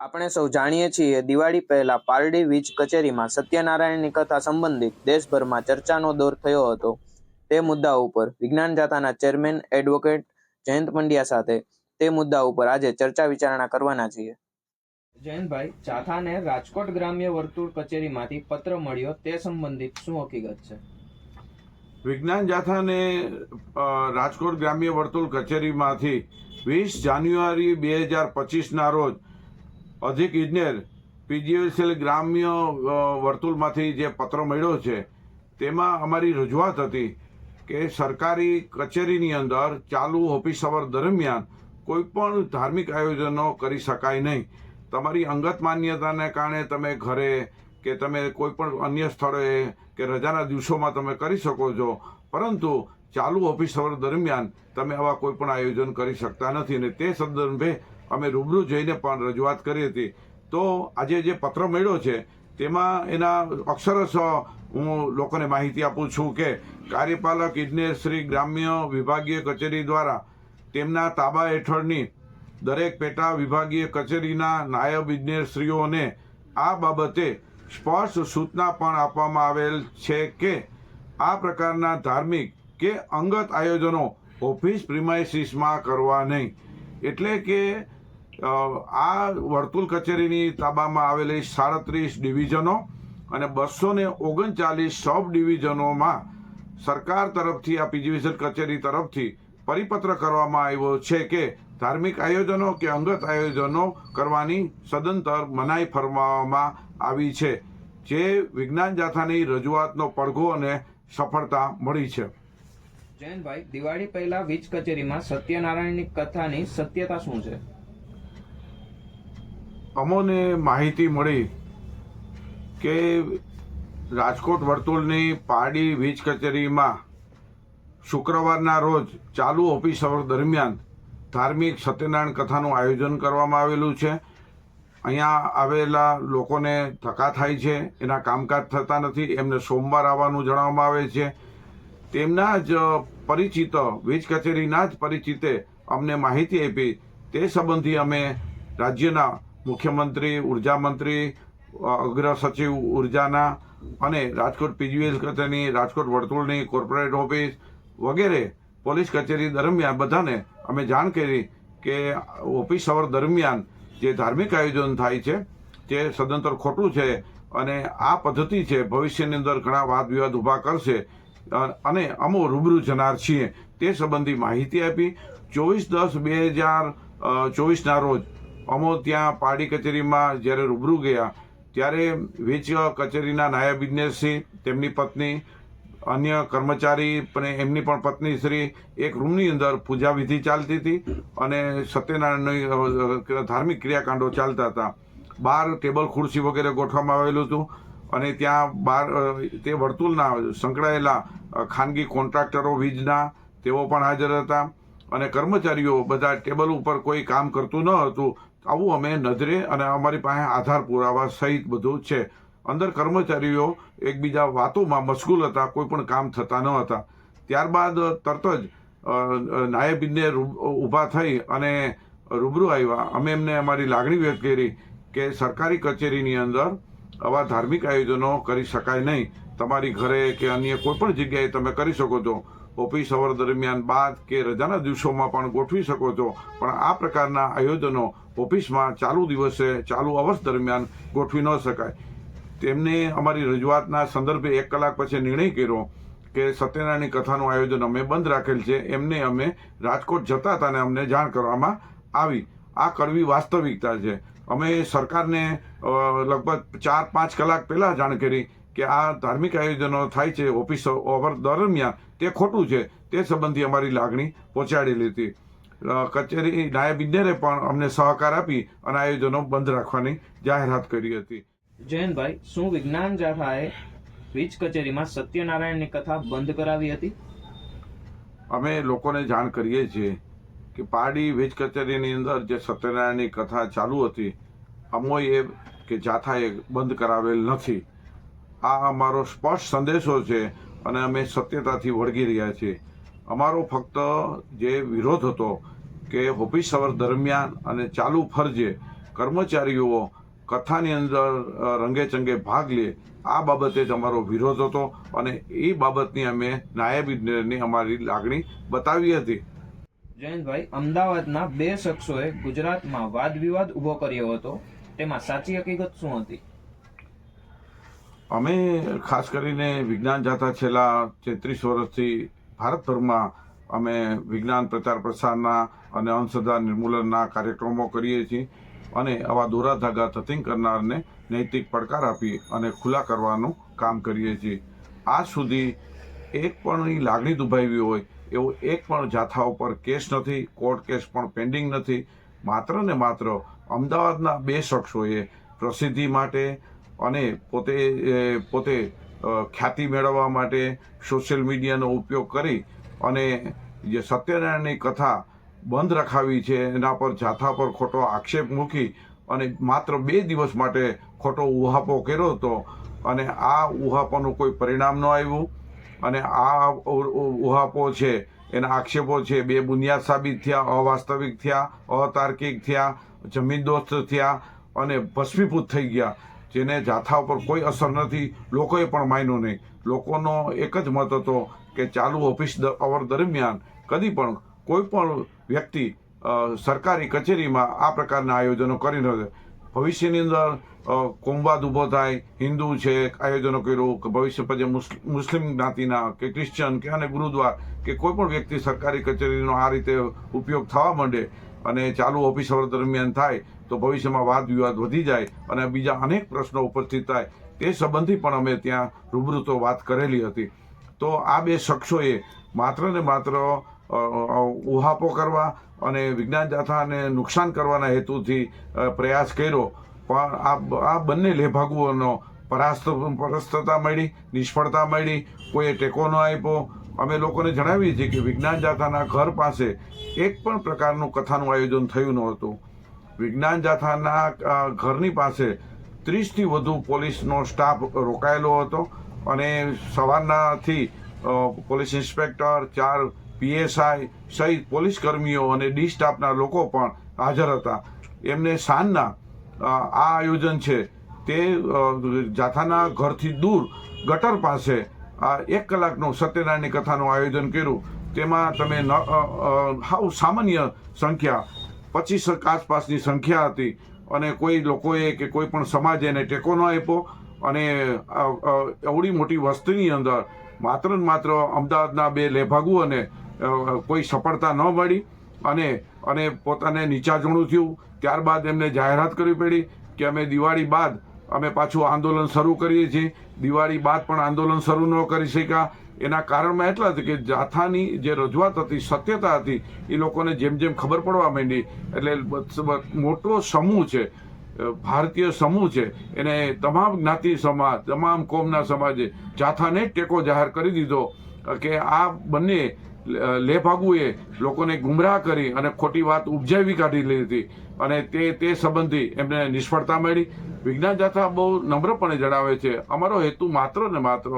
આપણે સૌ જાણીએ છીએ દિવાળી પહેલા પારડી વીજ કચેરીમાં સત્યનારાયણની કથા સંબંધિત દેશભરમાં ચર્ચાનો દોર થયો હતો. તે મુદ્દા ઉપર વિજ્ઞાન જાથાના ચેરમેન એડવોકેટ જયંત પંડ્યા સાથે તે મુદ્દા ઉપર આજે ચર્ચા વિચારણા કરવાના છીએ. જયંતભાઈ જાથાને રાજકોટ ગ્રામ્ય વર્તુળ કચેરીમાંથી પત્ર મળ્યો તે સંબંધિત શું હકીકત છે? વિજ્ઞાન જાથાને રાજકોટ ગ્રામ્ય વર્તુળ કચેરીમાંથી વીસ જાન્યુઆરી બે હજાર પચીસના રોજ અધિક ઇજનેર પીજીએસએલ ગ્રામ્ય વર્તુળમાંથી જે પત્ર મળ્યો છે, તેમાં અમારી રજૂઆત હતી કે સરકારી કચેરીની અંદર ચાલુ ઓફિસ અવર દરમિયાન કોઈ પણ ધાર્મિક આયોજનો કરી શકાય નહીં. તમારી અંગત માન્યતાને કારણે તમે ઘરે કે તમે કોઈ પણ અન્ય સ્થળોએ કે રજાના દિવસોમાં તમે કરી શકો છો, પરંતુ ચાલુ ઓફિસ અવર દરમિયાન તમે આવા કોઈ પણ આયોજન કરી શકતા નથી. અને તે સંદર્ભે અમે રૂબરૂ જઈને પણ રજૂઆત કરી હતી. તો આજે જે પત્ર મળ્યો છે, તેમાં એના અક્ષરશ હું લોકોને માહિતી આપું છું કે કાર્યપાલક ઇજનેર ગ્રામ્ય વિભાગીય કચેરી દ્વારા તેમના તાબા હેઠળની દરેક પેટા વિભાગીય કચેરીના નાયબ ઇજનેરશ્રીઓને આ બાબતે સ્પષ્ટ સૂચના પણ આપવામાં આવેલ છે કે આ પ્રકારના ધાર્મિક કે અંગત આયોજનો ઓફિસ પ્રિમાઇસીસમાં કરવા નહીં. એટલે કે આ વર્તુલ કચેરીની તાબામાં આવેલી સાડત્રીસ ડિવિઝનો અને બસો ને ઓગણચાલીસ સબ ડિવિઝનોમાં સરકાર તરફથી, આ પીજીવીસેલ કચેરી તરફથી પરિપત્ર કરવામાં આવ્યો છે કે ધાર્મિક આયોજનો કે અંગત આયોજનો કરવાની સદંતર મનાઈ ફરમાવવામાં આવી છે, જે વિજ્ઞાન જાથાની રજૂઆતનો પડઘો અને સફળતા મળી છે. જયંતભાઈ, દિવાળી પહેલા વીજ કચેરીમાં સત્યનારાયણની કથાની સત્યતા શું છે? અમોને માહિતી મળી કે રાજકોટ વર્તુળની પારડી વીજ કચેરીમાં શુક્રવારના રોજ ચાલુ ઓફિસ અવર દરમિયાન ધાર્મિક સત્યનારાયણ કથાનું આયોજન કરવામાં આવેલું છે. અહીંયા આવેલા લોકોને ધક્કા થાય છે, એના કામકાજ થતા નથી, એમને સોમવાર આવવાનું જણાવવામાં આવે છે. તેમના જ પરિચિત, વીજ કચેરીના જ પરિચિતે અમને માહિતી આપી. તે સંબંધી અમે રાજ્યના મુખ્યમંત્રી, ઊર્જા મંત્રી અગ્ર સચિવ ઉર્જાના અને રાજકોટ પીજીએસ કચેરીની રાજકોટ વર્તુળની કોર્પોરેટ ઓફિસ વગેરે પોલીસ કચેરી દરમિયાન બધાને અમે જાણ કરી કે ઓફિસ અવર દરમિયાન જે ધાર્મિક આયોજન થાય છે તે સદંતર ખોટું છે અને આ પદ્ધતિ છે ભવિષ્યની અંદર ઘણા વાદ વિવાદ ઊભા કરશે અને અમો રૂબરૂ જનાર છીએ તે સંબંધી માહિતી આપી. ચોવીસ દસ બે હજાર ચોવીસના રોજ અમો ત્યાં પાડી કચેરીમાં જ્યારે રૂબરૂ ગયા, ત્યારે વેચ કચેરીના નાયબ ઇજનેરસિંહ તેમની પત્ની, અન્ય કર્મચારી પણ એમની પણ પત્ની શ્રી એક રૂમની અંદર પૂજા વિધિ ચાલતી હતી અને સત્યનારાયણની ધાર્મિક ક્રિયાકાંડો ચાલતા હતા. બહાર ટેબલ ખુરશી વગેરે ગોઠવવામાં આવેલું હતું અને ત્યાં બહાર તે વર્તુળના સંકળાયેલા ખાનગી કોન્ટ્રાક્ટરો, વીજના, તેઓ પણ હાજર હતા અને કર્મચારીઓ બધા ટેબલ ઉપર કોઈ કામ કરતું ન હતું. આવું અમે નજરે અને અમારી પાસે આધાર પુરાવા સહિત બધું છે. અંદર કર્મચારીઓ એકબીજા વાતોમાં મશગુલ હતા કોઈ પણ કામ થતા ન હતા. ત્યારબાદ તરત જ અ, અ, નાયબ ઇજનેર રૂ- ઊભા થઈ અને રૂબરૂ આવ્યા. અમે એમને અમારી લાગણી વ્યક્ત કરી કે સરકારી કચેરીની અંદર આવા ધાર્મિક આયોજનો કરી શકાય નહીં. તમારી ઘરે કે અન્ય કોઈ પણ જગ્યાએ તમે કરી શકો છો ઓફિસ અવર દરમિયાન બાદ કે રજાના દિવસોમાં પણ ગોઠવી શકો છો. પણ આ પ્રકારના આયોજનો ઓફિસમાં ચાલુ દિવસે, ચાલુ અવર્સ દરમિયાન ગોઠવી ન શકાય. તેમને અમારી રજૂઆતના સંદર્ભે એક કલાક પછી નિર્ણય કર્યો કે સત્યનારાયણની કથાનું આયોજન અમે બંધ રાખેલ છે. એમને અમે રાજકોટ જતા હતા અને અમને જાણ કરવામાં આવી. આ કડવી વાસ્તવિકતા છે. અમે સરકારને લગભગ ચાર પાંચ કલાક પહેલાં જાણ કરી કે આ ધાર્મિક આયોજનો થાય છે ઓફિસ ઓવર દરમિયાન તે ખોટું છે. તે સંબંધી અમારી લાગણી પહોંચાડેલી હતી કચેરી નાયબ ઇજનેરે પણ અમને સહકાર આપી અને આયોજનો બંધ રાખવાની જાહેરાત કરી હતી. જયંતભાઈ શું વિજ્ઞાન જાથાએ વીજ કચેરીમાં સત્યનારાયણની કથા બંધ કરાવી હતી? અમે લોકોને જાણ કરીએ છીએ કે પારડી વીજ કચેરીની અંદર જે સત્યનારાયણની કથા ચાલુ હતી અમોએ કે જાથાએ બંધ કરાવેલ નથી. આ અમારો સ્પષ્ટ સંદેશો છે અને અમે સત્યતાથી વળગી રહ્યા છીએ. અમારો ફક્ત જે વિરોધ હતો કે ઓફિસ અવર દરમિયાન અને ચાલુ ફરજે કર્મચારીઓ કથાની અંદર રંગે ચંગે ભાગ લે, આ બાબતે જ અમારો વિરોધ હતો અને એ બાબતની અમે નાયબ ઇજનેરની અમારી લાગણી બતાવી હતી. જયંતભાઈ, અમદાવાદના બે શખ્સોએ ગુજરાતમાં વાદ વિવાદ ઊભો કર્યો હતો. તેમાં સાચી હકીકત શું હતી? અમે ખાસ કરીને વિજ્ઞાન જાથા છેલ્લા તેત્રીસ વર્ષથી ભારતભરમાં અમે વિજ્ઞાન પ્રચાર પ્રસારના અને અંધશ્રદ્ધા નિર્મૂલનના કાર્યક્રમો કરીએ છીએ અને આવા દોરા ધાગા તથિંગ કરનારને નૈતિક પડકાર આપી અને ખુલ્લા કરવાનું કામ કરીએ છીએ. આજ સુધી એક પણ લાગણી દુભાવી હોય એવો એક પણ જાથા ઉપર કેસ નથી, કોર્ટ કેસ પણ પેન્ડિંગ નથી. માત્ર ને માત્ર અમદાવાદના બે શખ્સોએ પ્રસિદ્ધિ માટે અને પોતે પોતે ખ્યાતિ મેળવવા માટે સોશિયલ મીડિયાનો ઉપયોગ કરી અને જે સત્યનારાયણની કથા બંધ રખાવી છે, એના પર જાથા પર ખોટો આક્ષેપ મૂકી અને માત્ર બે દિવસ માટે ખોટો ઉહાપો કર્યો હતો અને આ ઉહાપોનું કોઈ પરિણામ ન આવ્યું અને આ ઉહાપો છે, એના આક્ષેપો છે, બે બુનિયાદ સાબિત થયા, અવાસ્તવિક થયા, અતાર્કિક થયા જમીનદોસ્ત થયા અને ભસ્મીભૂત થઈ ગયા. જેને જાથા ઉપર કોઈ અસર નથી, લોકોએ પણ માન્યું નહીં. લોકોનો એક જ મત હતો કે ચાલુ ઓફિસ અવર દરમિયાન કદી પણ કોઈ પણ વ્યક્તિ સરકારી કચેરીમાં આ પ્રકારના આયોજનો કરી ન ભવિષ્યની અંદર કુંભાદ ઊભો થાય, હિન્દુ છે, આયોજનો કર્યું, કે ભવિષ્ય પછી મુસ્લિમ મુસ્લિમ જ્ઞાતિના કે ક્રિશ્ચન કે અને ગુરુદ્વાર કે કોઈ પણ વ્યક્તિ સરકારી કચેરીનો આ રીતે ઉપયોગ થવા માંડે અને ચાલુ ઓફિસ અવર દરમિયાન થાય તો ભવિષ્યમાં વાદ વિવાદ વધી જાય અને બીજા અનેક પ્રશ્નો ઉપસ્થિત થાય. તે સંબંધી પણ અમે ત્યાં રૂબરૂ તો વાત કરેલી હતી. તો આ બે શખ્સોએ માત્ર ને માત્ર ઉહાપો કરવા અને વિજ્ઞાન જાથાને નુકસાન કરવાના હેતુથી પ્રયાસ કર્યો. પણ આ આ બંને લેભાગુઓનો પરાસ્ત, પરાસ્તતા મળી, નિષ્ફળતા મળી. કોઈએ ટેકો ન આપ્યો અમે લોકોને જણાવીએ છીએ કે વિજ્ઞાન જાથાના ઘર પાસે એક પણ પ્રકારનું કથાનું આયોજન થયું નહોતું. વિજ્ઞાન જાથાના ઘરની પાસે ત્રીસથી વધુ પોલીસનો સ્ટાફ રોકાયેલો હતો અને સવારનાથી પોલીસ ઇન્સ્પેક્ટર, ચાર પીએસઆઈ સહિત પોલીસ કર્મીઓ અને ડી સ્ટાફના લોકો પણ હાજર હતા. એમને સાંજના આ આયોજન છે તે જાથાના ઘરથી દૂર ગટર પાસે આ એક કલાકનું સત્યનારાયણની કથાનું આયોજન કર્યું. તેમાં તમે હાવ સામાન્ય સંખ્યા પચીસ આસપાસની સંખ્યા હતી. અને કોઈ લોકોએ કે કોઈ પણ સમાજે એને ટેકો ન આપ્યો. અને અ, અ, એવડી મોટી વસ્તીની અંદર માત્ર ને માત્ર અમદાવાદના બે લેભાગુઓને કોઈ સફળતા ન મળી. અને અને પોતાને નીચાજણું થયું. ત્યારબાદ એમને જાહેરાત કરવી પડી કે અમે દિવાળી બાદ અમે પાછું આંદોલન શરૂ કરીએ છીએ. દિવાળી બાદ પણ આંદોલન શરૂ ન કરી શક્યા. એના કારણમાં એટલા હતા કે જાથાની જે રજૂઆત હતી, સત્યતા હતી, એ લોકોને જેમ જેમ ખબર પડવા માંડી. એટલે મોટો સમૂહ છે ભારતીય સમૂહ છે. એને તમામ જ્ઞાતિ સમાજ, તમામ કોમના સમાજે જાથાને ટેકો જાહેર કરી દીધો કે આ બંને લેભાગુએ લોકોને ગુમરાહ કરી અને ખોટી વાત ઉપજાવી કાઢી લીધી. અને તે તે સંબંધી એમને નિષ્ફળતા મળી. વિજ્ઞાન જાથા બહુ નમ્રપણે જણાવે છે, અમારો હેતુ માત્ર ને માત્ર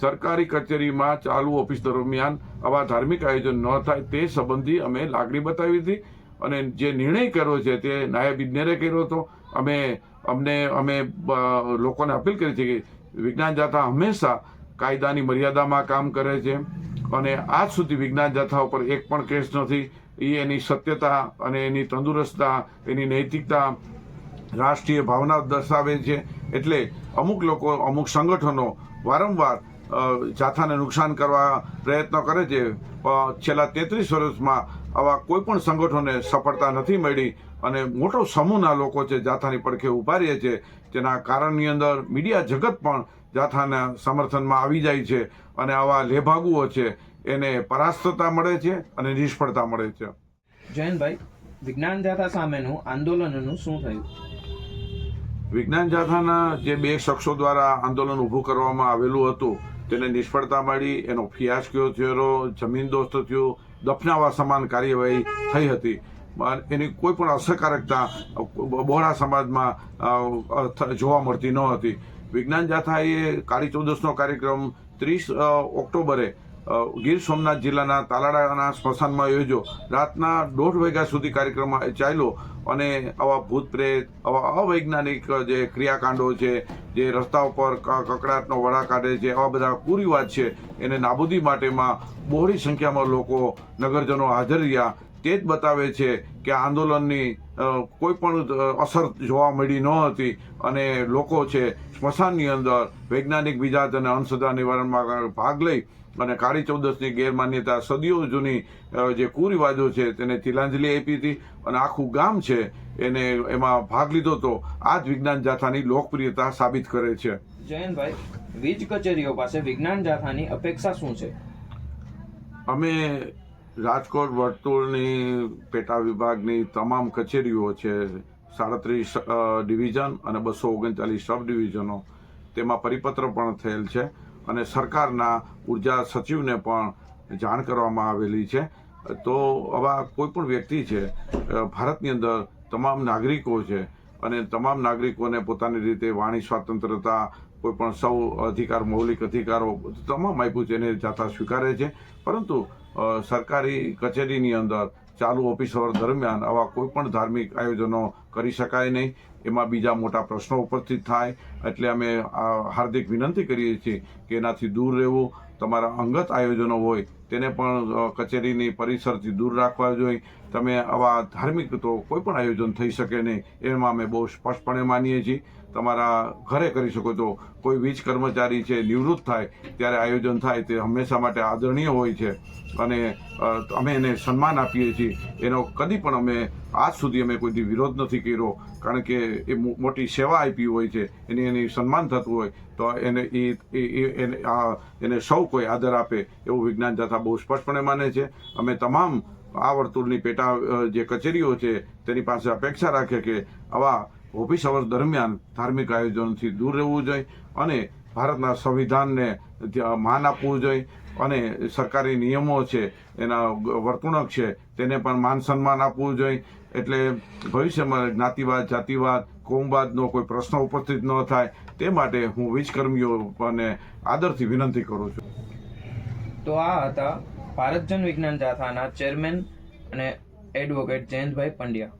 સરકારી કચેરીમાં ચાલુ ઓફિસ દરમિયાન આવા ધાર્મિક આયોજન ન થાય તે સંબંધી અમે લાગણી બતાવી હતી અને જે નિર્ણય કર્યો છે તે નાયબ ઇજનેરે કર્યો હતો. અમે, અમને, અમે લોકોને અપીલ કરી છે કે વિજ્ઞાન જાથા હંમેશા કાયદાની મર્યાદામાં કામ કરે છે. અને આજ સુધી વિજ્ઞાન જાથા ઉપર એક પણ કેસ નથી. એ એની સત્યતા અને એની તંદુરસ્તતા, એની નૈતિકતા રાષ્ટ્રીય ભાવના દર્શાવે છે. એટલે અમુક લોકો, અમુક સંગઠનો વારંવાર જાથાને નુકસાન કરવા પ્રયત્ન કરે છે. છેલ્લા તેત્રીસ વર્ષમાં આવા કોઈ પણ સંગઠનોને સફળતા નથી મળી અને મોટો સમૂહના લોકો છે જાથાની પડખે ઊભા રહે છે. તેના કારણની અંદર મીડિયા જગત પણ જાથાના સમર્થનમાં આવી જાય છે અને આવા લેભાગુઓ છે એને પરાસ્તતા મળે છે અને નિષ્ફળતા મળે છે. જયંતભાઈ વિજ્ઞાન જાથા સામેનું આંદોલનનું શું થયું? વિજ્ઞાન જાથાના જે બે શખ્સો દ્વારા આંદોલન ઊભું કરવામાં આવેલું હતું તેને નિષ્ફળતા મળી એનો ફિયાસ્કીઓ થયો જમીન દોસ્ત થયો દફનાવા સમાન કાર્યવાહી થઈ હતી. એની કોઈ પણ અસરકારકતા બહોળા સમાજમાં જોવા મળતી ન હતી. વિજ્ઞાન જાથાએ કાળી ચૌદસનો કાર્યક્રમ ત્રીસ ઓક્ટોબરે ગીર સોમનાથ જિલ્લાના તાલાડાના સ્મશાનમાં યોજ્યો. રાતના દોઢ વાગ્યા સુધી કાર્યક્રમ ચાલ્યો અને આવા ભૂત પ્રેત, આવા અવૈજ્ઞાનિક જે ક્રિયાકાંડો છે, જે રસ્તા ઉપર કકડાટનો વડા કાઢે છે, આવા બધા કુરિવાજ છે, એને નાબૂદી માટેમાં બહોળી સંખ્યામાં લોકો નગરજનો હાજર રહ્યા. તે જ બતાવે છે કે આંદોલનની કોઈ પણ અસર જોવા મળી ન હતી અને લોકો છે સ્મશાનની અંદર વૈજ્ઞાનિક વિજાત અને અંધશ્રદ્ધા નિવારણમાં ભાગ લઈ અને કાળી ચૌદસની ગેરમાન્યતા સદીઓ જૂની જે કુરિવાજો છે તેને તિલાંજલિ આપી હતી અને આખું ગામ છે એને એમાં ભાગ લીધો તો આ જ વિજ્ઞાન જાથાની લોકપ્રિયતા સાબિત કરે છે. જયંતભાઈ વીજ કચેરીઓ પાસે વિજ્ઞાન જાથાની અપેક્ષા શું છે? અમે રાજકોટ, વર્તુળની, પેટા વિભાગની તમામ કચેરીઓ છે, સાડત્રીસ ડિવિઝન અને બસો ઓગણચાલીસ સબ ડિવિઝનો તેમાં પરિપત્ર પણ થયેલ છે અને સરકારના ઊર્જા સચિવને પણ જાણ કરવામાં આવેલી છે. તો આવા કોઈ પણ વ્યક્તિ છે ભારતની અંદર તમામ નાગરિકો છે અને તમામ નાગરિકોને પોતાની રીતે વાણી સ્વાતંત્રતા, કોઈ પણ સૌ અધિકાર, મૌલિક અધિકારો તમામ આપ્યું છે એને જાતા સ્વીકારે છે. પરંતુ સરકારી કચેરીની અંદર ચાલુ ઓફિસ અવર દરમિયાન આવા કોઈ પણ ધાર્મિક આયોજનો કરી શકાય નહીં. એમાં બીજા મોટા પ્રશ્નો ઉપસ્થિત થાય. એટલે અમે હાર્દિક વિનંતી કરીએ છીએ કે એનાથી દૂર રહેવું. તમારા અંગત આયોજનો હોય તેને પણ કચેરીની પરિસરથી દૂર રાખવા જોઈએ. તમે આવા ધાર્મિક તો કોઈ પણ આયોજન થઈ શકે નહીં. એમાં અમે બહુ સ્પષ્ટપણે માનીએ છીએ. તમારા ઘરે કરી શકો. છો કોઈ વીજ કર્મચારી છે, નિવૃત્ત થાય, ત્યારે આયોજન થાય, તે હંમેશા માટે આદરણીય હોય છે. અને અમે એને સન્માન આપીએ છીએ. એનો કદી પણ અમે આજ સુધી અમે કોઈ દી વિરોધ નથી કર્યો. કારણ કે એ મોટી સેવા આપી હોય છે. એની એની સન્માન થતું હોય, તો એને એ એને સૌ કોઈ આદર આપે એવું વિજ્ઞાન જાથા બહુ સ્પષ્ટપણે માને છે. અમે તમામ આ વર્તુળની પેટા જે કચેરીઓ છે, તેની પાસે અપેક્ષા રાખે કે આવા ઓફિસ અવર્સ દરમિયાન ધાર્મિક આયોજનથી દૂર રહેવું જોઈએ અને ભારતના સંવિધાનને માન આપવું જોઈએ અને સરકારી નિયમો છે, એના વર્તણૂક છે, તેને પણ માન સન્માન આપવું જોઈએ. એટલે ભવિષ્યમાં જ્ઞાતિવાદ, જાતિવાદ, કોમવાદનો કોઈ પ્રશ્ન ઉપસ્થિત ન થાય, તે માટે હું વીજકર્મીઓ અને આદરથી વિનંતી કરું છું. તો આ હતા ભારત જન વિજ્ઞાન જાથાના ચેરમેન અને એડવોકેટ જયંતભાઈ પંડ્યા.